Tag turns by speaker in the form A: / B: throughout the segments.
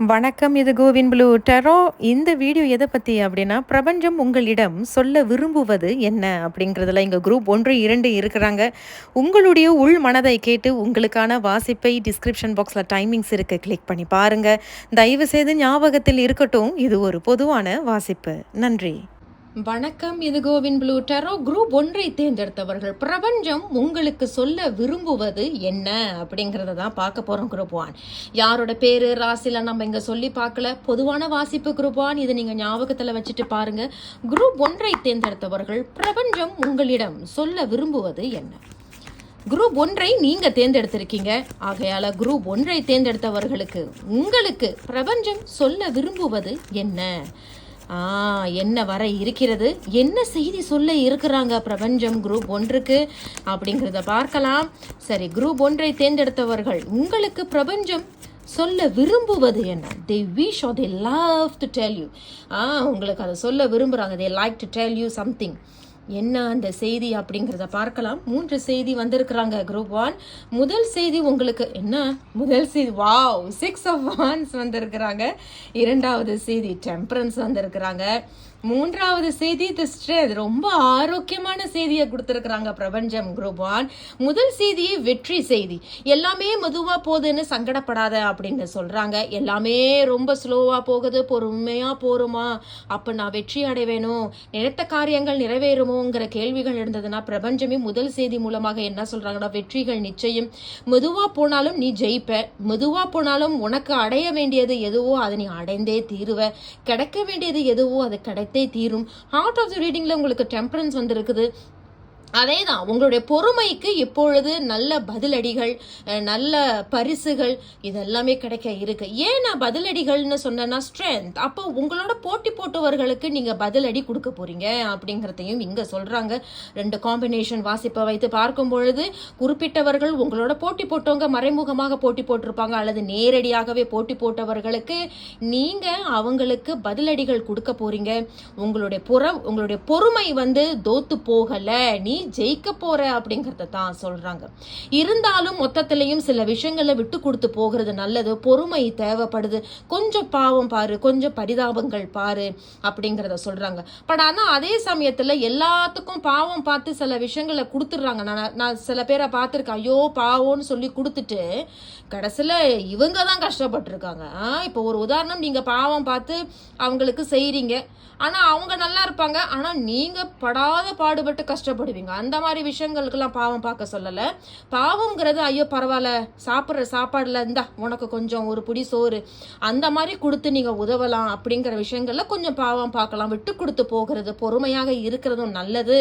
A: வணக்கம் இது CoWIN blue. டெரோ இந்த வீடியோ எதை பற்றி அப்படின்னா பிரபஞ்சம் உங்களிடம் சொல்ல விரும்புவது என்ன அப்படிங்கிறதுல எங்கள் குரூப் ஒன்று இரண்டு இருக்கிறாங்க. உங்களுடைய உள் மனதை கேட்டு உங்களுக்கான வாசிப்பை டிஸ்கிரிப்ஷன் பாக்ஸில் டைமிங்ஸ் இருக்குது கிளிக் பண்ணி பாருங்கள் தயவுசெய்து ஞாபகத்தில் இருக்கட்டும் இது ஒரு பொதுவான வாசிப்பு. நன்றி. வணக்கம் இது கோவின் ப்ளூ டெரோ. குரூப் ஒன்றை தேர்ந்தெடுத்தவர்கள் பிரபஞ்சம் உங்களுக்கு சொல்ல விரும்புவது என்ன அப்படிங்கிறத தான் பார்க்க போகிறோம் குரூப் ஒன். யாரோட பேர் ராசிலாம் நம்ம இங்கே சொல்லி பார்க்கல. பொதுவான வாசிப்பு குரூப் ஒன். இதை நீங்கள் ஞாபகத்தில் வச்சுட்டு பாருங்க. குரூப் ஒன்றை தேர்ந்தெடுத்தவர்கள் பிரபஞ்சம் உங்களிடம் சொல்ல விரும்புவது என்ன? குரூப் ஒன்றை நீங்க தேர்ந்தெடுத்திருக்கீங்க. ஆகையால குரூப் ஒன்றை தேர்ந்தெடுத்தவர்களுக்கு உங்களுக்கு பிரபஞ்சம் சொல்ல விரும்புவது என்ன? ஆ என்ன வர இருக்கிறது? என்ன செய்தி சொல்ல இருக்கிறாங்க பிரபஞ்சம்? குரூப் ஒன்றுக்கு அப்படிங்கிறத பார்க்கலாம். சரி குரூப் ஒன்றை தேர்ந்தெடுத்தவர்கள் உங்களுக்கு பிரபஞ்சம் சொல்ல விரும்புவது என்ன? They wish are they love to tell you ah உங்களுக்கு அதை சொல்ல விரும்புகிறாங்க they like to tell you something என்ன அந்த செய்தி அப்படிங்கிறத பார்க்கலாம். மூன்று செய்தி வந்திருக்கிறாங்க குரூப் ஒன் முதல் செய்தி உங்களுக்கு என்ன? முதல் செய்தி வாவ் சிக்ஸ் ஆஃப் வான்ஸ் வந்திருக்கிறாங்க. இரண்டாவது செய்தி டெம்பரன்ஸ் வந்திருக்கிறாங்க. மூன்றாவது செய்தி தி ஸ்ட்ரென்த் ரொம்ப ஆரோக்கியமான செய்தியை கொடுத்துருக்குறாங்க பிரபஞ்சம் குரூப் ஒன் முதல் செய்தியே வெற்றி செய்தி. எல்லாமே மெதுவாக போகுதுன்னு சங்கடப்படாத அப்படின்னு சொல்கிறாங்க எல்லாமே ரொம்ப ஸ்லோவாக போகுது பொறுமையாக போருமா அப்போ நான் வெற்றி அடைவேணும் நினைத்த காரியங்கள் நிறைவேறுமோங்கிற கேள்விகள் இருந்ததுன்னா பிரபஞ்சமே முதல் செய்தி மூலமாக என்ன சொல்கிறாங்கன்னா வெற்றிகள் நிச்சயம். மெதுவாக போனாலும் நீ ஜெயிப்ப. மெதுவாக போனாலும் உனக்கு அடைய வேண்டியது எதுவோ அதை நீ அடைந்தே தீருவ. கிடைக்க வேண்டியது எதுவோ அது கிடைத்தே தீரும். ஹார்ட் ஆஃப் தி ரீடிங்கில் உங்களுக்கு டெம்பரன்ஸ் வந்துருக்குது. அதே தான் உங்களுடைய பொறுமைக்கு இப்பொழுது நல்ல பதிலடிகள் நல்ல பரிசுகள் இதெல்லாமே கிடைக்க இருக்கு. ஏன் நான் பதிலடிகள்னு சொன்னேன்னா ஸ்ட்ரென்த் அப்போ உங்களோட போட்டி போட்டவர்களுக்கு நீங்கள் பதிலடி கொடுக்க போறீங்க அப்படிங்கிறதையும் இங்கே சொல்கிறாங்க ரெண்டு காம்பினேஷன் வாசிப்பை வைத்து பார்க்கும் பொழுது குறிப்பிட்டவர்கள் உங்களோட போட்டி போட்டவங்க மறைமுகமாக போட்டி போட்டிருப்பாங்க அல்லது நேரடியாகவே போட்டி போட்டவர்களுக்கு நீங்கள் அவங்களுக்கு பதிலடிகள் கொடுக்க போறீங்க. உங்களுடைய புற உங்களுடைய பொறுமை வந்து தோத்து போகலை. நீ ஜெயிக்க போற அப்படிங்கிறத தான் சொல்றாங்க. இருந்தாலும் மொத்தத்திலையும் சில விஷயங்களை விட்டு கொடுத்து போகிறது நல்லது. பொறுமை தேவைப்படுது. கொஞ்சம் பாவம் பாரு கொஞ்சம் பரிதாபங்கள் பாரு அப்படிங்கிறத சொல்றாங்க. பட் ஆனா அதே சமயத்துல எல்லாத்துக்கும் பாவம் பார்த்து சில விஷயங்களை கொடுத்துட்றாங்க. நான் நான் சில பேரை பார்த்துருக்கேன். ஐயோ பாவம்னு சொல்லி கொடுத்துட்டு கடைசியில் இவங்க தான் கஷ்டப்பட்டிருக்காங்க. இப்போ ஒரு உதாரணம் நீங்கள் பாவம் பார்த்து அவங்களுக்கு செய்கிறீங்க ஆனால் அவங்க நல்லா இருப்பாங்க. ஆனால் நீங்கள் படாத பாடுபட்டு கஷ்டப்படுவீங்க. அந்த மாதிரி விஷயங்களுக்கெல்லாம் பாவம் பார்க்க சொல்லலை. பாவங்கிறது ஐயோ பரவாயில்ல சாப்பிட்ற சாப்பாடில் இருந்தா உனக்கு கொஞ்சம் ஒரு பிடி சோறு. அந்த மாதிரி கொடுத்து நீங்கள் உதவலாம் அப்படிங்கிற விஷயங்களில் கொஞ்சம் பாவம் பார்க்கலாம். விட்டு கொடுத்து போகிறது பொறுமையாக இருக்கிறதும் நல்லது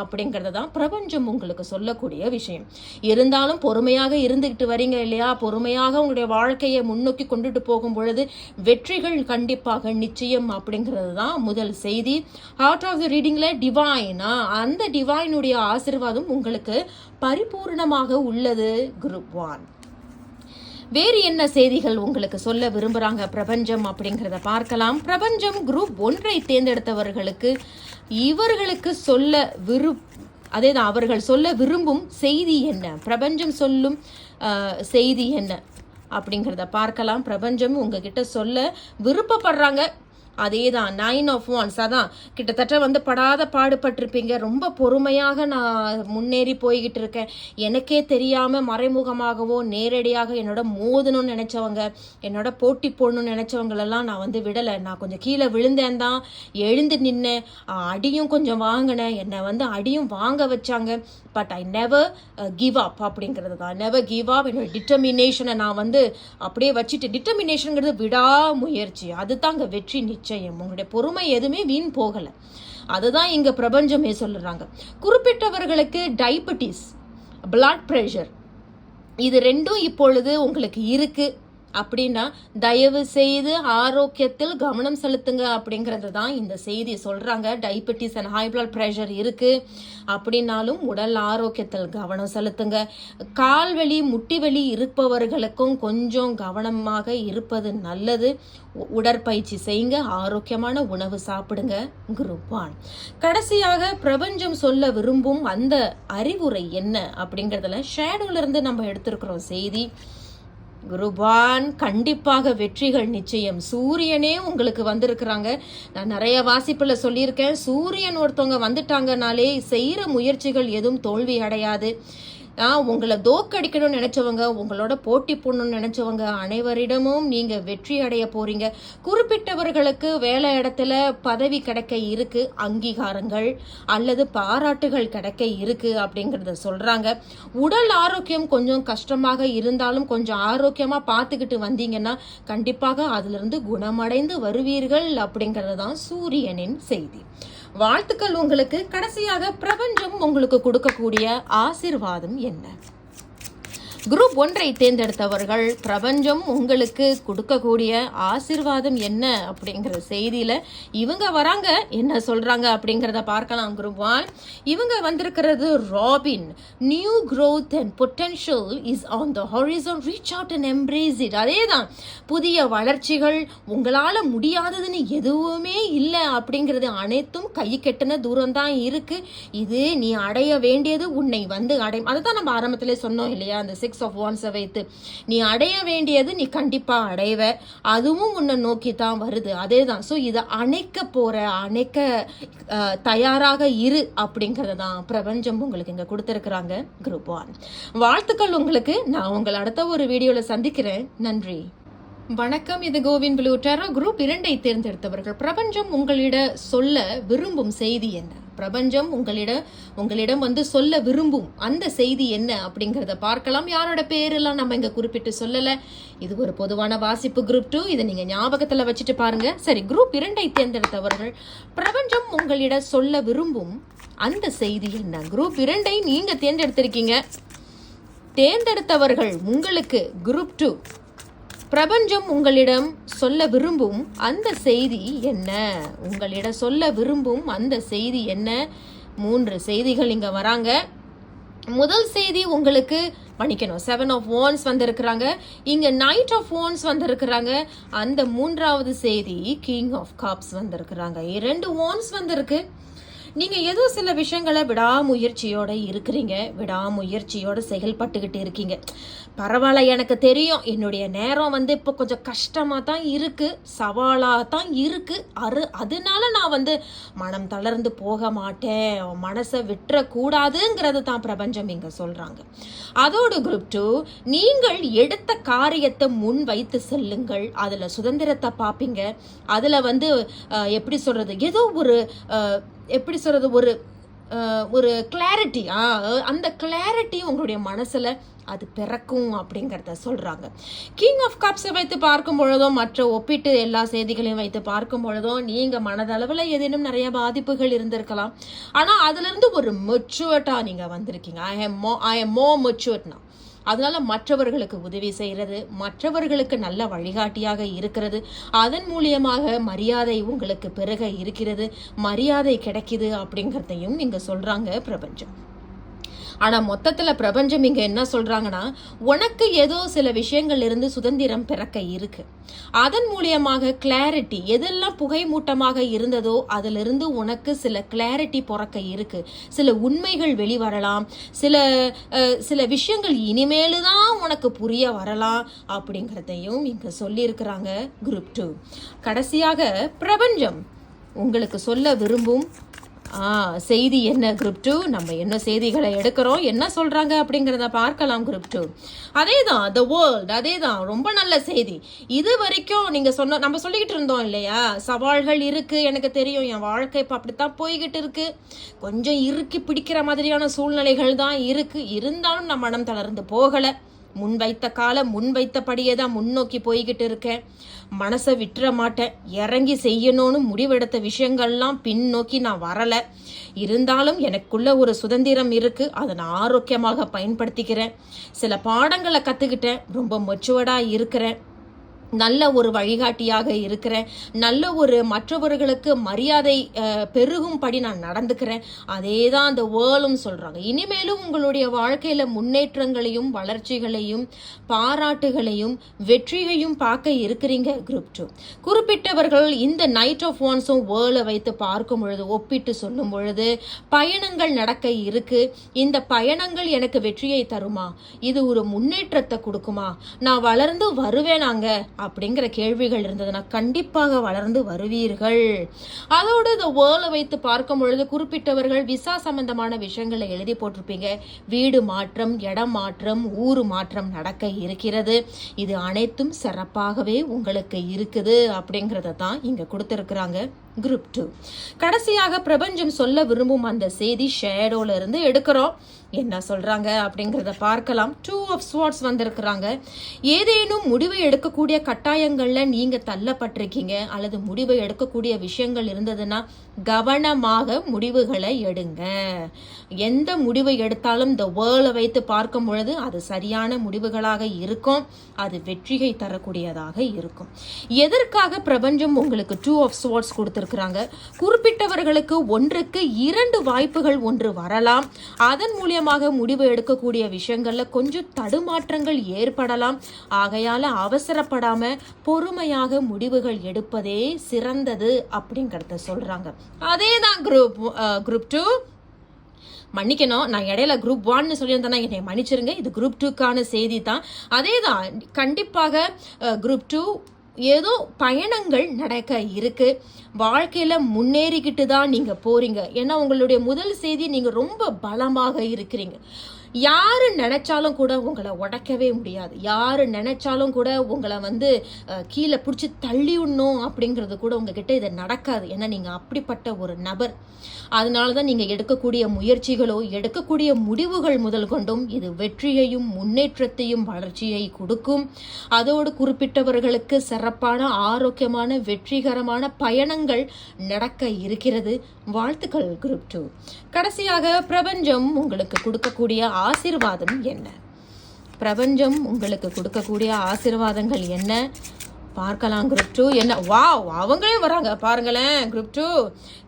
A: அப்படிங்கிறது தான் பிரபஞ்சம் உங்களுக்கு சொல்லக்கூடிய விஷயம். இருந்தாலும் பொறுமையாக இருந்துக்கிட்டு வரீங்க இல்லையா? பொறுமையாக உங்களுடைய வாழ்க்கையை முன்னோக்கி கொண்டுட்டு போகும் பொழுது வெற்றிகள் கண்டிப்பாக நிச்சயம் அப்படிங்கிறது தான் முதல் செய்தி. ஹார்ட் ஆஃப் த ரீடிங்கில் டிவைனா அந்த டிவைனுடைய ஆசிர்வாதம் உங்களுக்கு பரிபூர்ணமாக உள்ளது குரூப் ஒன் வேறு என்ன செய்திகள் உங்களுக்கு சொல்ல விரும்புகிறாங்க பிரபஞ்சம் அப்படிங்கிறத பார்க்கலாம். பிரபஞ்சம் குரூப் ஒன்றை தேர்ந்தெடுத்தவர்களுக்கு இவர்களுக்கு சொல்ல விரு அதேதான் அவர்கள் சொல்ல விரும்பும் செய்தி என்ன? பிரபஞ்சம் சொல்லும் செய்தி என்ன? அப்படிங்கிறத பார்க்கலாம். பிரபஞ்சம் உங்ககிட்ட சொல்ல விருப்பப்படுறாங்க. அதே தான் நைன் ஆஃப் ஒன்ஸ் அதான். கிட்டத்தட்ட வந்து படாத பாடுபட்டிருப்பீங்க. ரொம்ப பொறுமையாக நான் முன்னேறி போய்கிட்டு இருக்கேன். எனக்கே தெரியாமல் மறைமுகமாகவோ நேரடியாக என்னோட மோதணும்னு நினச்சவங்க என்னோட போட்டி போடணும்னு நினச்சவங்களெல்லாம் நான் வந்து விடலை. நான் கொஞ்சம் கீழே விழுந்தேன் தான். எழுந்து நின்னேன். அடியும் கொஞ்சம் வாங்கினேன். என்னை வந்து அடியும் வாங்க வச்சாங்க. But I never give up அப்படிங்கிறது தான். நெவர் கிவ் அப் என்னோட டிட்டர்மினேஷனை நான் வந்து அப்படியே வச்சுட்டு டிட்டர்மினேஷனுங்கிறது விடாமுயற்சி. அதுதாங்க வெற்றி நிச்சயம். நிச்சயம். உங்களுடைய பொறுமை எதுவுமே வீண் போகலை. அதுதான் இங்கே பிரபஞ்சமே சொல்லுறாங்க. குறிப்பிட்டவர்களுக்கு டயபெட்டிஸ் பிளட் ப்ரெஷர் இது ரெண்டும் இப்பொழுது உங்களுக்கு இருக்குது அப்படின்னா தயவு செய்து ஆரோக்கியத்தில் கவனம் செலுத்துங்க அப்படிங்கிறது தான் இந்த செய்தி சொல்கிறாங்க diabetes and high blood pressure இருக்குது அப்படின்னாலும் உடல் ஆரோக்கியத்தில் கவனம் செலுத்துங்க. கால்வலி முட்டி வலி இருப்பவர்களுக்கும் கொஞ்சம் கவனமாக இருப்பது நல்லது. உடற்பயிற்சி செய்யுங்க. ஆரோக்கியமான உணவு சாப்பிடுங்க. குரூப் ஒன் கடைசியாக பிரபஞ்சம் சொல்ல விரும்பும் அந்த அறிவுரை என்ன அப்படிங்கிறதுல ஷேடோலேருந்து நம்ம எடுத்திருக்கிறோம் செய்தி. குருபான் கண்டிப்பாக வெற்றிகள் நிச்சயம். சூரியனே உங்களுக்கு வந்திருக்கிறாங்க. நான் நிறைய வாசிப்பில் சொல்லியிருக்கேன். சூரியன் ஒருத்தவங்க வந்துட்டாங்கனாலே செய்கிற முயற்சிகள் எதுவும் தோல்வி அடையாது. உங்களை தோக்கடிக்கணும்னு நினைச்சவங்க உங்களோட போட்டி போடணும்னு நினைச்சவங்க அனைவரிடமும் நீங்க வெற்றி அடைய போறீங்க. குறிப்பிட்டவர்களுக்கு வேலை இடத்துல பதவி கிடைக்க இருக்கு அங்கீகாரங்கள் அல்லது பாராட்டுகள் கிடைக்க இருக்கு அப்படிங்கறத சொல்றாங்க. உடல் ஆரோக்கியம் கொஞ்சம் கஷ்டமாக இருந்தாலும் கொஞ்சம் ஆரோக்கியமா பார்த்துக்கிட்டு வந்தீங்கன்னா கண்டிப்பாக அதுல இருந்து குணமடைந்து வருவீர்கள் அப்படிங்கிறது தான் சூரியனின் செய்தி. வாழ்த்துக்கள் உங்களுக்கு. கடைசியாக பிரபஞ்சம் உங்களுக்கு கொடுக்கக்கூடிய ஆசிர்வாதம் என்ன? குரூப் ஒன்றை தேர்ந்தெடுத்தவர்கள் பிரபஞ்சம் உங்களுக்கு கொடுக்கக்கூடிய ஆசிர்வாதம் என்ன? அப்படிங்கிற செய்தியில் இவங்க வராங்க. என்ன சொல்கிறாங்க அப்படிங்கிறத பார்க்கலாம். Group one. இவங்க வந்திருக்கிறது Robin. New growth and potential is on the horizon. Reach out and embrace it. அதே தான் புதிய வளர்ச்சிகள் உங்களால் முடியாததுன்னு எதுவுமே இல்லை அப்படிங்கிறது அனைத்தும் கை கெட்டின தூரம் தான் இருக்குது இது நீ அடைய வேண்டியது உன்னை வந்து அடை அதை தான் நம்ம ஆரம்பத்திலே சொன்னோம் இல்லையா? அந்த சிக்ஸ் ஆஃப் ஒன்ஸை வைத்து. நீ அடைய வேண்டியது நீ கண்டிப்பாக அடைவ. அதுவும் உன்னை நோக்கி தான் வருது. அதே தான் ஸோ இதை அணைக்க போகிற அணைக்க தயாராக இரு அப்படிங்கிறத தான் பிரபஞ்சம் உங்களுக்கு இங்கே கொடுத்துருக்குறாங்க. குரூப் ஒன் வாழ்த்துக்கள் உங்களுக்கு. நான் உங்களை அடுத்த ஒரு வீடியோவில் சந்திக்கிறேன். நன்றி. வணக்கம் இது கோவிந்த் புலூட்டாரா குரூப் இரண்டை தேர்ந்தெடுத்தவர்கள். பிரபஞ்சம் உங்களிட சொல்ல விரும்பும் செய்தி என்ன? பிரபஞ்சம் உங்களிட உங்களிடம் வந்து சொல்ல விரும்பும் அந்த செய்தி என்ன அப்படிங்கிறத பார்க்கலாம். யாரோட பேரெல்லாம் நம்ம இங்கே குறிப்பிட்டு சொல்லலை? இது ஒரு பொதுவான வாசிப்பு குரூப் டூ இதை நீங்கள் ஞாபகத்தில் வச்சுட்டு பாருங்க. சரி குரூப் இரண்டை தேர்ந்தெடுத்தவர்கள். பிரபஞ்சம் உங்களிட சொல்ல விரும்பும் அந்த செய்தி என்ன? குரூப் இரண்டை நீங்கள் தேர்ந்தெடுத்திருக்கீங்க. தேர்ந்தெடுத்தவர்கள் உங்களுக்கு குரூப் டூ பிரபஞ்சம் உங்களிடம் சொல்ல விரும்பும் அந்த செய்தி என்ன? உங்களிடம் சொல்ல விரும்பும் அந்த செய்தி என்ன? மூன்று செய்திகள் இங்க வராங்க. முதல் செய்தி உங்களுக்கு மன்னிக்கணும். செவன் ஆஃப் ஓன்ஸ் வந்திருக்கிறாங்க. இங்க நைட் ஆஃப் ஓன்ஸ் வந்திருக்கிறாங்க. அந்த மூன்றாவது செய்தி கிங் ஆஃப் காப்ஸ் வந்திருக்கிறாங்க. இரண்டு ஓன்ஸ் வந்திருக்கு. நீங்கள் ஏதோ சில விஷயங்களை விடாமுயற்சியோடு இருக்கிறீங்க விடாமுயற்சியோடு செயல்பட்டுக்கிட்டு இருக்கீங்க. பரவாயில்ல எனக்கு தெரியும். என்னுடைய நேரம் வந்து இப்போ கொஞ்சம் கஷ்டமாக தான் இருக்குது சவாலாக தான் இருக்குது அரு அதனால நான் வந்து மனம் தளர்ந்து போக மாட்டேன். மனசை விட்டுறக்கூடாதுங்கிறது தான் பிரபஞ்சம் இங்கே சொல்கிறாங்க அதோடு குரூப் டூ நீங்கள் எடுத்த காரியத்தை முன் வைத்து செல்லுங்கள். அதில் சுதந்திரத்தை பார்ப்பீங்க. அதில் வந்து எப்படி சொல்கிறது ஏதோ ஒரு எப்படி சொல்கிறது ஒரு ஒரு கிளாரிட்டி அந்த கிளாரிட்டி உங்களுடைய மனசில் அது பிறக்கும் அப்படிங்கிறத சொல்கிறாங்க கிங் ஆஃப் கப்ஸை வைத்து பார்க்கும் பொழுதும் மற்ற ஒப்பிட்டு எல்லா செய்திகளையும் வைத்து பார்க்கும் பொழுதும் நீங்கள் மனதளவில் ஏதேனும் நிறைய பாதிப்புகள் இருந்திருக்கலாம். ஆனால் அதுலேருந்து ஒரு மெச்சுவர்ட்டா நீங்கள் வந்திருக்கீங்க. ஐ எம் மோ ஐ எம் மோ மெச்சுவர்ட்னா அதனால மற்றவர்களுக்கு உதவி செய்கிறது மற்றவர்களுக்கு நல்ல வழிகாட்டியாக இருக்கிறது. அதன் மூலியமாக மரியாதை உங்களுக்கு பெருக இருக்கிறது. மரியாதை கிடைக்குது அப்படிங்கிறதையும் இங்கே சொல்கிறாங்க பிரபஞ்சம். ஆனால் மொத்தத்தில் பிரபஞ்சம் இங்கே என்ன சொல்கிறாங்கன்னா உனக்கு ஏதோ சில விஷயங்கள் இருந்து சுதந்திரம் பிறக்க இருக்கு. அதன் மூலியமாக கிளாரிட்டி எதெல்லாம் புகைமூட்டமாக இருந்ததோ அதிலிருந்து உனக்கு சில கிளாரிட்டி பிறக்க இருக்கு. சில உண்மைகள் வெளிவரலாம். சில சில விஷயங்கள் இனிமேலு தான் உனக்கு புரிய வரலாம் அப்படிங்கிறதையும் இங்கே சொல்லியிருக்கிறாங்க குரூப் டூ கடைசியாக பிரபஞ்சம். உங்களுக்கு சொல்ல விரும்பும் செய்தி என்ன குரூப் டூ நம்ம என்ன செய்திகளை எடுக்கிறோம்? என்ன சொல்கிறாங்க அப்படிங்கிறத பார்க்கலாம் குரூப் டூ அதே தான் த வேர்ல்ட் அதே தான் ரொம்ப நல்ல செய்தி. இது வரைக்கும் நீங்கள் சொன்ன நம்ம சொல்லிக்கிட்டு இருந்தோம் இல்லையா? சவால்கள் இருக்குது எனக்கு தெரியும். என் வாழ்க்கை இப்போ அப்படித்தான் போய்கிட்டு இருக்கு. கொஞ்சம் இறுக்கி பிடிக்கிற மாதிரியான சூழ்நிலைகள் தான் இருக்குது இருந்தாலும் நம்ம மனம் தளர்ந்து போகலை. முன்வைத்த காலம் முன்வைத்தபடியே தான் முன்னோக்கி போய்கிட்டு இருக்கேன். மனசை விட்டுற மாட்டேன். இறங்கி செய்யணும்னு முடிவெடுத்த விஷயங்கள்லாம் பின்னோக்கி நான் வரலை. இருந்தாலும் எனக்குள்ள ஒரு சுதந்திரம் இருக்கு. அதை நான் ஆரோக்கியமாக பயன்படுத்திக்கிறேன். சில பாடங்களை கற்றுக்கிட்டேன் ரொம்ப மெச்சுவர்டாக இருக்கிறேன்.
B: நல்ல ஒரு வழிகாட்டியாக இருக்கிறேன். நல்ல ஒரு மற்றவர்களுக்கு மரியாதை பெருகும்படி நான் நடந்துக்கிறேன். அதே தான் அந்த வேர்லும் சொல்கிறாங்க இனிமேலும் உங்களுடைய வாழ்க்கையில் முன்னேற்றங்களையும் வளர்ச்சிகளையும் பாராட்டுகளையும் வெற்றியையும் பார்க்க இருக்கிறீங்க குரூப் டூ குறிப்பிட்டவர்கள் இந்த நைட் ஆஃப் ஒன்ஸும் வேர்லை வைத்து பார்க்கும் பொழுது ஒப்பிட்டு சொல்லும் பொழுது பயணங்கள் நடக்க இருக்கு. இந்த பயணங்கள் எனக்கு வெற்றியை தருமா? இது ஒரு முன்னேற்றத்தை கொடுக்குமா? நான் வளர்ந்து வருவேனாங்க. அப்படிங்கிற கேள்விகள் இருந்ததுன்னா கண்டிப்பாக வளர்ந்து வருவீர்கள். அதோடு இந்த வேர்ல வைத்து பார்க்கும் பொழுது குறிப்பிட்டவர்கள் விசா சம்பந்தமான விஷயங்களை எழுதி போட்டிருப்பீங்க. வீடு மாற்றம் இடம் மாற்றம் ஊர் மாற்றம் நடக்க இருக்கிறது. இது அனைத்தும் சிறப்பாகவே உங்களுக்கு இருக்குது அப்படிங்கிறத தான் இங்கே கொடுத்துருக்குறாங்க குரூப் டூ கடைசியாக பிரபஞ்சம் சொல்ல விரும்பும் அந்த செய்தி ஷேடோல இருந்து எடுக்கிறோம். என்ன சொல்கிறாங்க அப்படிங்கிறத பார்க்கலாம். டூ ஆஃப் ஸ்வாட்ஸ் வந்திருக்கிறாங்க. ஏதேனும் முடிவை எடுக்கக்கூடிய கட்டாயங்களில் நீங்கள் தள்ளப்பட்டிருக்கீங்க. அல்லது முடிவை எடுக்கக்கூடிய விஷயங்கள் இருந்ததுன்னா கவனமாக முடிவுகளை எடுங்க. எந்த முடிவை எடுத்தாலும் இந்த வேர்ல்டை வைத்து பார்க்கும் பொழுது அது சரியான முடிவுகளாக இருக்கும். அது வெற்றியை தரக்கூடியதாக இருக்கும். எதற்காக பிரபஞ்சம் உங்களுக்கு டூ ஆஃப் ஸ்வாட்ஸ் கொடுத்துருக்குறாங்க? குறிப்பிட்டவர்களுக்கு ஒன்றுக்கு இரண்டு வாய்ப்புகள் ஒன்று வரலாம். அதன் முக்கியமாக முடிவு எடுக்கக்கூடிய விஷயங்கள்ல கொஞ்சம் தடுமாற்றங்கள் ஏற்படலாம். ஆகையால அவசரப்படாம பொறுமையாக முடிவுகள் எடுப்பதே சிறந்தது அப்படிங்கிறத சொல்றாங்க. அதே தான் குரூப் குரூப் டூ மன்னிக்கணும் நான் இடையில குரூப் ஒன்னு சொல்லியிருந்தேன்னா என்னை மன்னிச்சிருங்க. இது குரூப் டூக்கான செய்தி தான் அதே தான் கண்டிப்பாக குரூப் டூ ஏதோ பயணங்கள் நடக்க இருக்கு. வாழ்க்கையில் முன்னேறிக்கிட்டு தான் நீங்கள் போகிறீங்க ஏன்னா உங்களுடைய முதல் செய்தி நீங்கள் ரொம்ப பலமாக இருக்கிறீங்க. யாரு நினைச்சாலும் கூட உங்களை உடைக்கவே முடியாது. யாரு நினைச்சாலும் கூட உங்களை வந்து கீழே பிடிச்சி தள்ளி விடணும் அப்படிங்கிறது கூட உங்ககிட்ட இது நடக்காது. ஏன்னா நீங்க அப்படிப்பட்ட ஒரு நபர். அதனால தான் நீங்க எடுக்கக்கூடிய முயற்சிகளோ எடுக்கக்கூடிய முடிவுகள் முதல் கொண்டும் இது வெற்றியையும் முன்னேற்றத்தையும் வளர்ச்சியை கொடுக்கும். அதோடு குறிப்பிட்டவர்களுக்கு சிறப்பான ஆரோக்கியமான வெற்றிகரமான பயணங்கள் நடக்க இருக்கிறது. வாழ்த்துக்கள் குரூப் டூ. கடைசியாக பிரபஞ்சம் உங்களுக்கு கொடுக்கக்கூடிய ஆசிர்வாதம் என்ன? பிரபஞ்சம் உங்களுக்கு கொடுக்கக்கூடிய ஆசிர்வாதங்கள் என்ன? பார்க்கலாம் குரூப் டூ என்ன? வாவ் அவங்களே வராங்க. பாருங்களேன் குரூப் டூ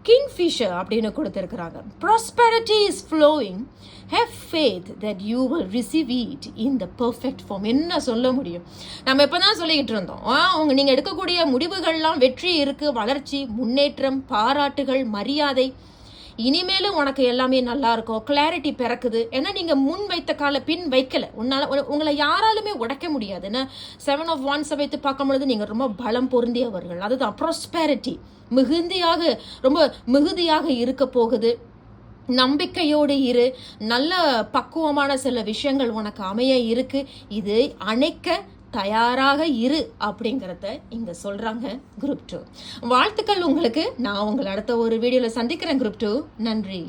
B: கிங் ஃபிஷர் அப்படின்னு கொடுத்துருக்குறாங்க. Prosperity is flowing have faith that you will receive it in the perfect form என்ன சொல்ல முடியும்? நம்ம இப்போ தான் சொல்லிக்கிட்டு இருந்தோம் ஆ, நீங்கள் எடுக்கக்கூடிய முடிவுகள்லாம் வெற்றி இருக்கு வளர்ச்சி முன்னேற்றம் பாராட்டுகள் மரியாதை இனிமேலும் உனக்கு எல்லாமே நல்லா இருக்கும் கிளாரிட்டி பிறக்குது. ஏன்னா நீங்க முன் வைத்த கால பின் வைக்கல. உன்னால உங்களை யாராலுமே உடைக்க முடியாதுன்னு செவன் ஆஃப் ஒன்ஸை வைத்து பார்க்கும் பொழுது நீங்க ரொம்ப பலம் பொருந்தியவர்கள். அதுதான் ப்ராஸ்பெரிட்டி மிகுந்தியாக ரொம்ப மிகுதியாக இருக்க போகுது. நம்பிக்கையோடு இரு. நல்ல பக்குவமான சில விஷயங்கள் உனக்கு அமைய இருக்கு. இது அணைக்க தயாராக இரு அப்படிங்கிறத இங்கே சொல்கிறாங்க குரூப் டூ வாழ்த்துக்கள் உங்களுக்கு. நான் உங்களை அடுத்த ஒரு வீடியோவில் சந்திக்கிறேன் குரூப் டூ நன்றி.